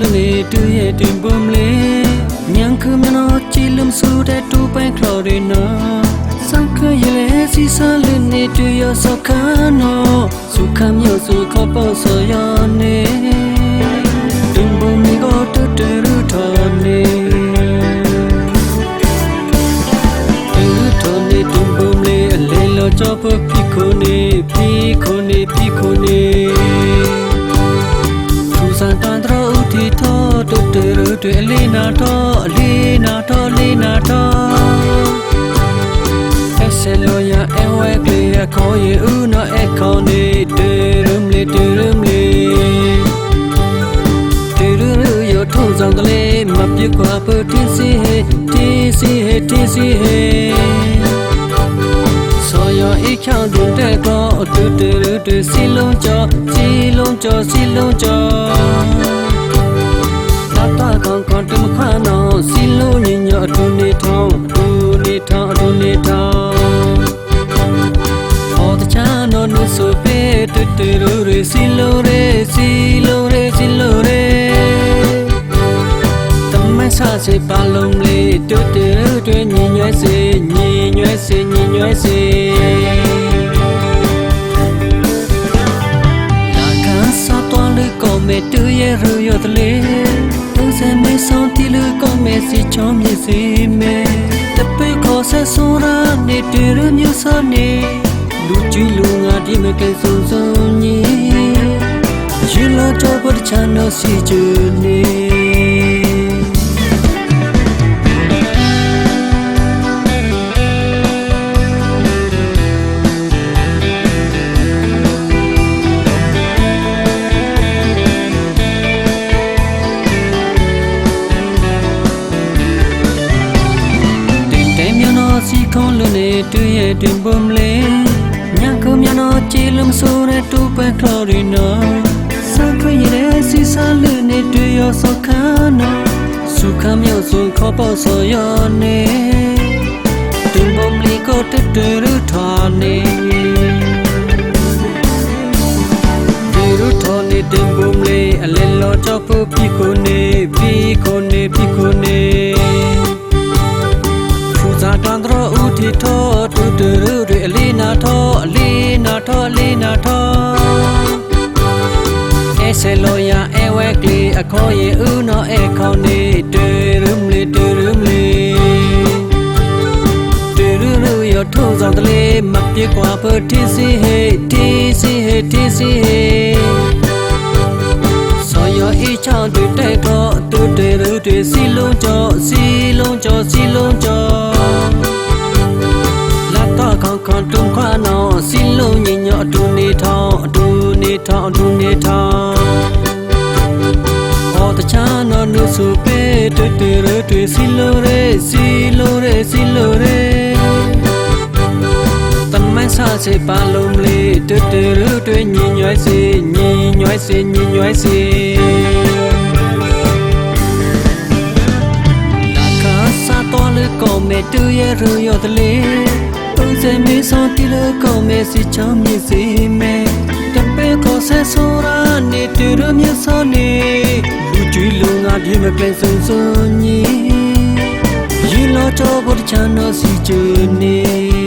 လူနေတူရဲ့တင်ပုံလေညံခမနောချီလုံဆူတဲ့တူပိုင်ခလော်ရီနောစံခရလေစီစလူနေတူရစခါနောစုခမျိုးစုခပေါ့ဆိုရနေ ကလေးရခေါ်ရဦးနော်အခေါ်နေတေရမလေးတေရမလေးတေရရရထုံဆောင်ကလေးမပြစ်ကွာပတင်းစီဟေတင်းစီဟေတင်းစီဟေဆိုရအိချောင်းတွင်တဲ့ကောအတူတူတူစီလုံးကြောစီလုံးကြောစီလုံးကြောလာတာကောင်ကောင်တမခါနောစီလုံးညညအတူနေထောင်းအတူနေထောင်းအတူနေထောင်း တူတူရစီလုံးရစီလုံးရစီလုံးရတမန်ဆစေပါလုံးလေးတူတူတွင်ညီညွဲစေညီညွဲစေညီညွဲစေလာကန်စာတော်လေးကိုမေတူရဲ့ရူရတလေသူစမေဆောင်တီလူကိုမေစီချောမြစီမေတပိခေါ်ဆက်ဆိုရာနေတူရမျိုးစနေ လူကြီးလူငါဒီမကဲစုံစုံညီ You love to put the channel see journey တင်တဲမြနောစီခွန်လူနေတူရဲ့တင်ပုံလေညခုမြ နောကြည်လုံဆိုတဲ့တူပဲခလော်ရီနောစံခွင့်ရတဲ့စီစလူနေတူရစခါနောစုခမြောက်စုခေါ်ပေါ်ဆိုရနေတင်ပုံလီကိုတူတူရထာနေဒီရထာနေတင်ပုံလေအလဲ တရဥတီထောတူတူရူရအလီနာထောအလီနာထောအလီနာထောအဲဆယ်လိုယာအဲဝဲကလီအခေါ်ရဦးနော်အဲခေါ်နေတူရူမလီတူရူမလီတူရူရူရထုံဆောင်တလေမပြေကွာပတီစီဟေတီစီဟေတီစီဟေဆိုရအချောင်းတွေတဲ့တော့တူတွေရူတွေစီလုံးကြောစီလုံးကြောစီလုံးကြော နေထောင်းအတူနေထောင်းဟောတချာနောနုစုပေတူတူရူတွေစီလုံးရဲစီလုံးရဲစီလုံးရဲတမန်ဆာစေပါလုံးလေးတူတူရူတွေညညွိုင်းစေညညွိုင်းစေညညွိုင်းစေလာခါစာတော်လေကောမေတူရဲ့ရူရတလေပုံစံမေဆောင်တီလေ ကောမေစီချမ်းမြေစီမေတပေကိုဆဲဆိုရာနေတူရမြေစောနေလူကြီးလူငါဒီမကဲစုံစုံညီရီလောချောဘတ်ချန်နောစီချူနေ